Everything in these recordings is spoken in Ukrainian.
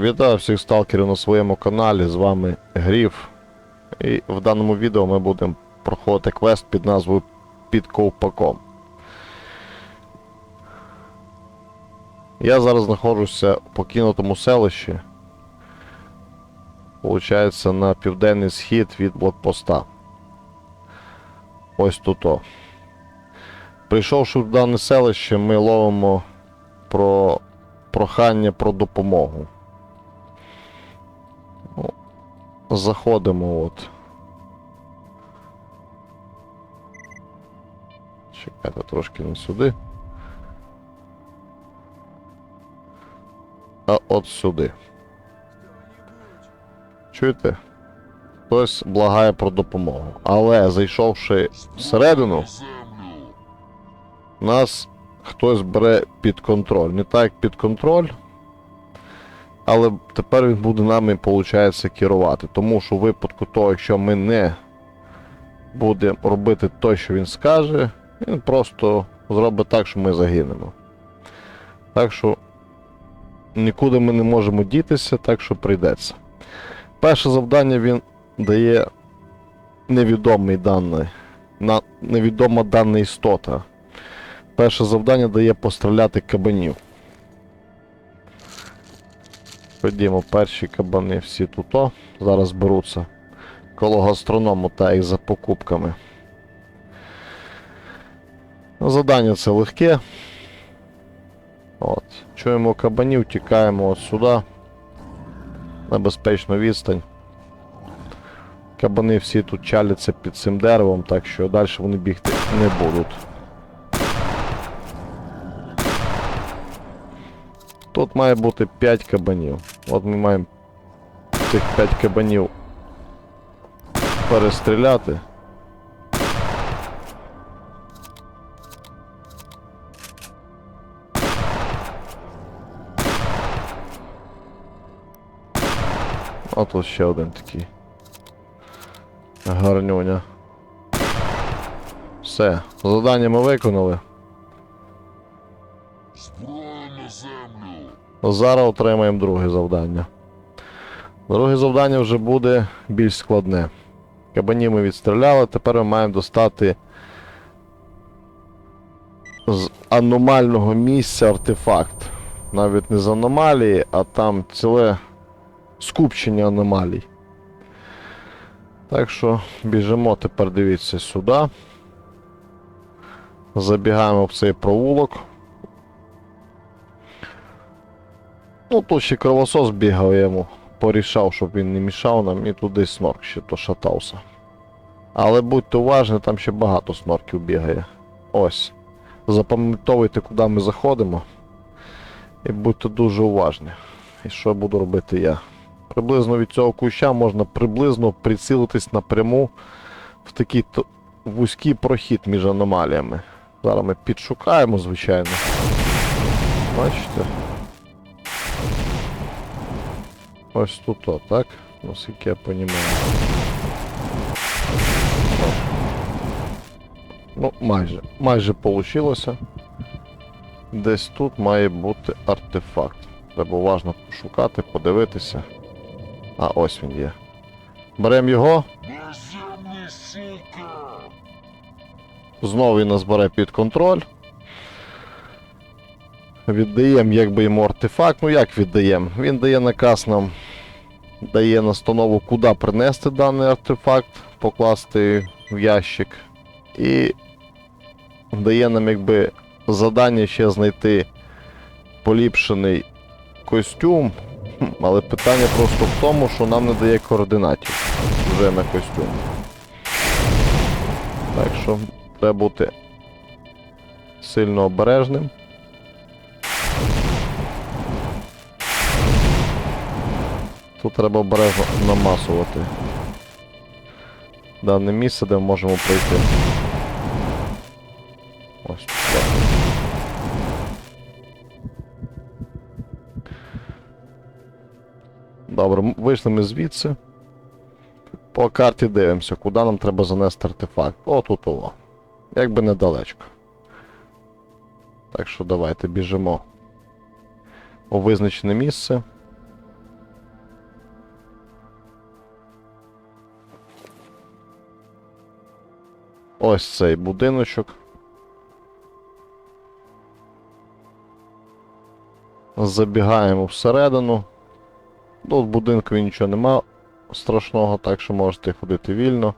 Вітаю всіх сталкерів на своєму каналі. З вами Гріф. І в даному відео ми будемо проходити квест під назвою Під ковпаком. Я зараз знаходжуся в покинутому селищі. Получається на південний схід від блокпоста. Ось тут. -о. Прийшовши в дане селище, ми ловимо про прохання про допомогу. Заходимо от. Чекайте трошки не сюди. А от сюди. Чуєте? Хтось благає про допомогу. Але зайшовши всередину, нас хтось бере під контроль. Не так як під контроль, але тепер він буде нами, виходить, керувати. Тому що у випадку того, якщо ми не будемо робити те, що він скаже, він просто зробить так, що ми загинемо. Так що нікуди ми не можемо дітися, так що прийдеться. Перше завдання він дає невідомий даний, невідома дана істота. Перше завдання дає постріляти кабанів. Ходімо, перші кабани всі тут. Зараз беруться коло гастроному та і за покупками. Задання це легке. От. Чуємо кабанів, тікаємо от сюди. На безпечну відстань. Кабани всі тут чаляться під цим деревом, так що далі вони бігти не будуть. Тут має бути 5 кабанів. От ми маємо цих 5 кабанів перестріляти. А тут ще один такий. Гарнюня. Все, завдання ми виконали. Землю! Зараз отримаємо друге завдання. Друге завдання вже буде більш складне. Кабанів ми відстріляли, тепер ми маємо достати з аномального місця артефакт. Навіть не з аномалії, а там ціле скупчення аномалій. Так що біжимо тепер дивіться сюди. Забігаємо в цей провулок. Ну, тут ще кровосос бігав я йому, порішав, щоб він не мішав нам, і туди снорк ще то шатався. Але будьте уважні, там ще багато снорків бігає. Ось. Запам'ятовуйте, куди ми заходимо. І будьте дуже уважні. І що буду робити я? Приблизно від цього куща можна приблизно прицілитись напряму в такий то- вузький прохід між аномаліями. Зараз ми підшукаємо, звичайно. Бачите? Ось тут, о, так? Наскільки я розумію. Ну, майже. Майже получилося. Десь тут має бути артефакт. Треба уважно пошукати, подивитися. А, ось він є. Беремо його. Знову він нас бере під контроль. Віддаємо якби йому артефакт. Ну як віддаємо? Він дає наказ нам, дає настанову, куди принести даний артефакт, покласти в ящик. І дає нам якби завдання ще знайти поліпшений костюм. Але питання просто в тому, що нам не дає координатів вже на костюм. Так що треба бути сильно обережним. Тут треба обережно намасувати дане місце, де ми можемо пройти. Ось тут. Добре, вийшли ми звідси. По карті дивимося, куди нам треба занести артефакт. О, тут о. Якби недалечко. Так що давайте біжимо у визначене місце. Ось цей будиночок. Забігаємо всередину. Тут в будинку нічого нема страшного, так що можете ходити вільно.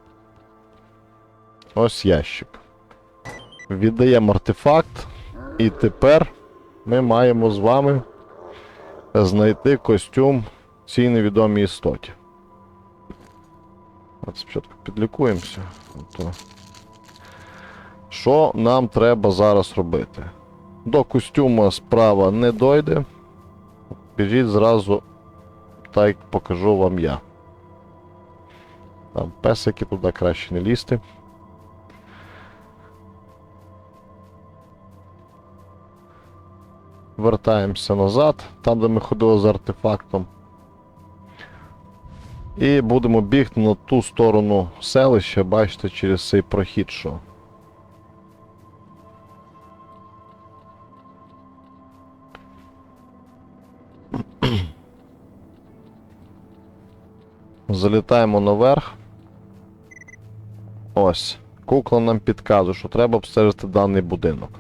Ось ящик. Віддаємо артефакт. І тепер ми маємо з вами знайти костюм цій невідомій істоті. От спочатку підлікуємося. Що нам треба зараз робити? До костюма справа не дойде. Біжіть зразу, так як покажу вам я. Там песики туди краще не лізти. Вертаємося назад, там, де ми ходили з артефактом. І будемо бігти на ту сторону селища, бачите, через цей прохід, що. Залітаємо наверх. Ось. Кукла нам підказує, що треба обстежити даний будинок.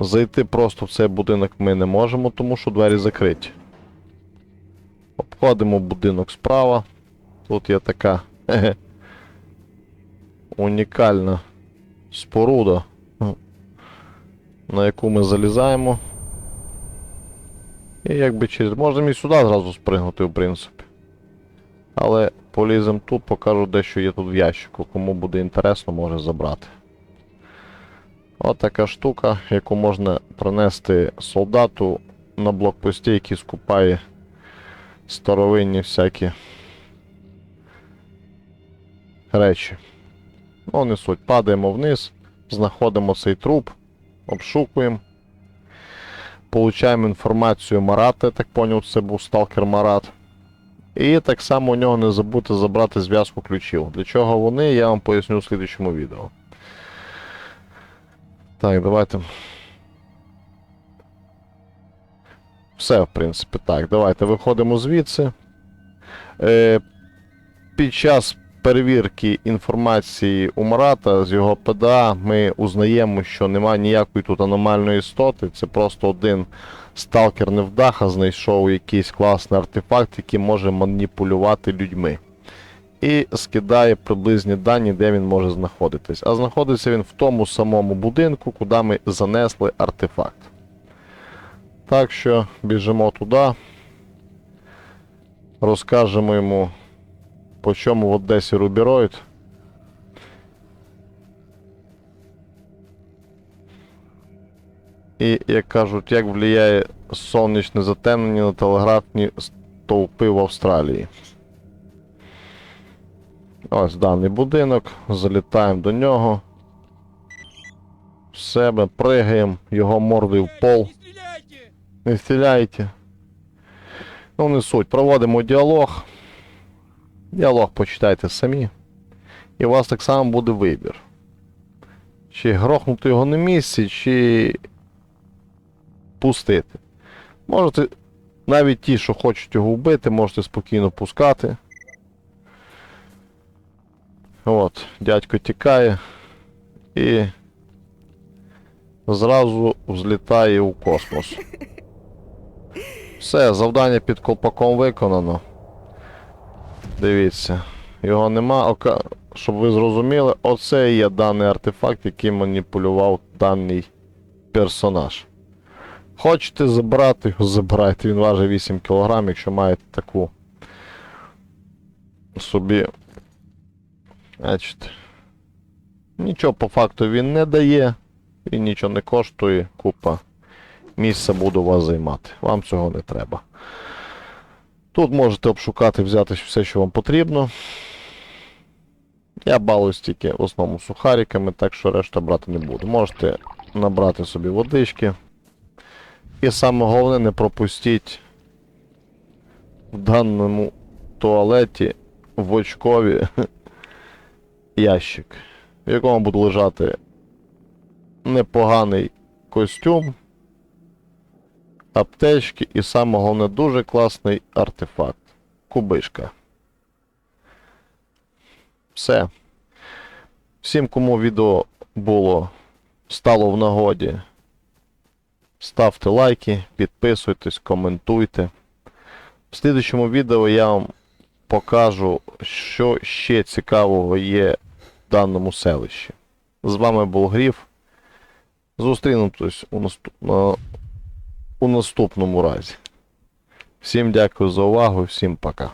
Зайти просто в цей будинок ми не можемо, тому що двері закриті. Обходимо будинок справа. Тут є така унікальна споруда, на яку ми залізаємо. І якби через. Можемо і сюди зразу спригнути, в принципі. Але поліземо тут, покажу дещо є тут в ящику. Кому буде інтересно, може забрати. От така штука, яку можна принести солдату на блокпості, який скупає старовинні всякі речі. Ну, не суть. Падаємо вниз, знаходимо цей труп, обшукуємо. Получаємо інформацію Марата, я так поняв, це був сталкер Марат. І так само у нього не забудьте забрати зв'язку ключів. Для чого вони, я вам поясню в слідчому відео. Так, давайте. Все, в принципі, так. Давайте виходимо звідси. Е, під час перевірки інформації у Марата з його ПДА ми узнаємо, що немає ніякої тут аномальної істоти. Це просто один сталкер невдаха знайшов якийсь класний артефакт, який може маніпулювати людьми. І скидає приблизні дані, де він може знаходитись. А знаходиться він в тому самому будинку, куди ми занесли артефакт. Так що біжимо туди. Розкажемо йому, по чому в Одесі рубіроїд. І, як кажуть, як впливає сонячне затемнення на телеграфні стовпи в Австралії. Ось даний будинок, залітаємо до нього. В себе пригаємо, його мордою в пол. Не стріляйте. Ну, не суть. Проводимо діалог. Діалог почитайте самі. І у вас так само буде вибір. Чи грохнути його на місці, чи пустити. Можете, навіть ті, що хочуть його вбити, можете спокійно пускати. От, дядько тікає і зразу взлітає у космос. Все, завдання під колпаком виконано. Дивіться, його нема. Ока... Щоб ви зрозуміли, оце є даний артефакт, який маніпулював даний персонаж. Хочете забрати його, забирайте. Він важить 8 кг, якщо маєте таку собі. Значить, нічого по факту він не дає, він нічого не коштує, купа місця буде у вас займати. Вам цього не треба. Тут можете обшукати, взяти все, що вам потрібно. Я балуюсь тільки в основному сухариками, так що решта брати не буду. Можете набрати собі водички. І саме головне, не пропустіть в даному туалеті в очкові ящик, в якому буде лежати непоганий костюм, аптечки і саме головне дуже класний артефакт. Кубишка. Все. Всім, кому відео було стало в нагоді, ставте лайки, підписуйтесь, коментуйте. В слідчому відео я вам покажу, що ще цікавого є в даному селищі. З вами був Гріф. Зустрінемось у, наступ... у наступному разі. Всім дякую за увагу, всім пока.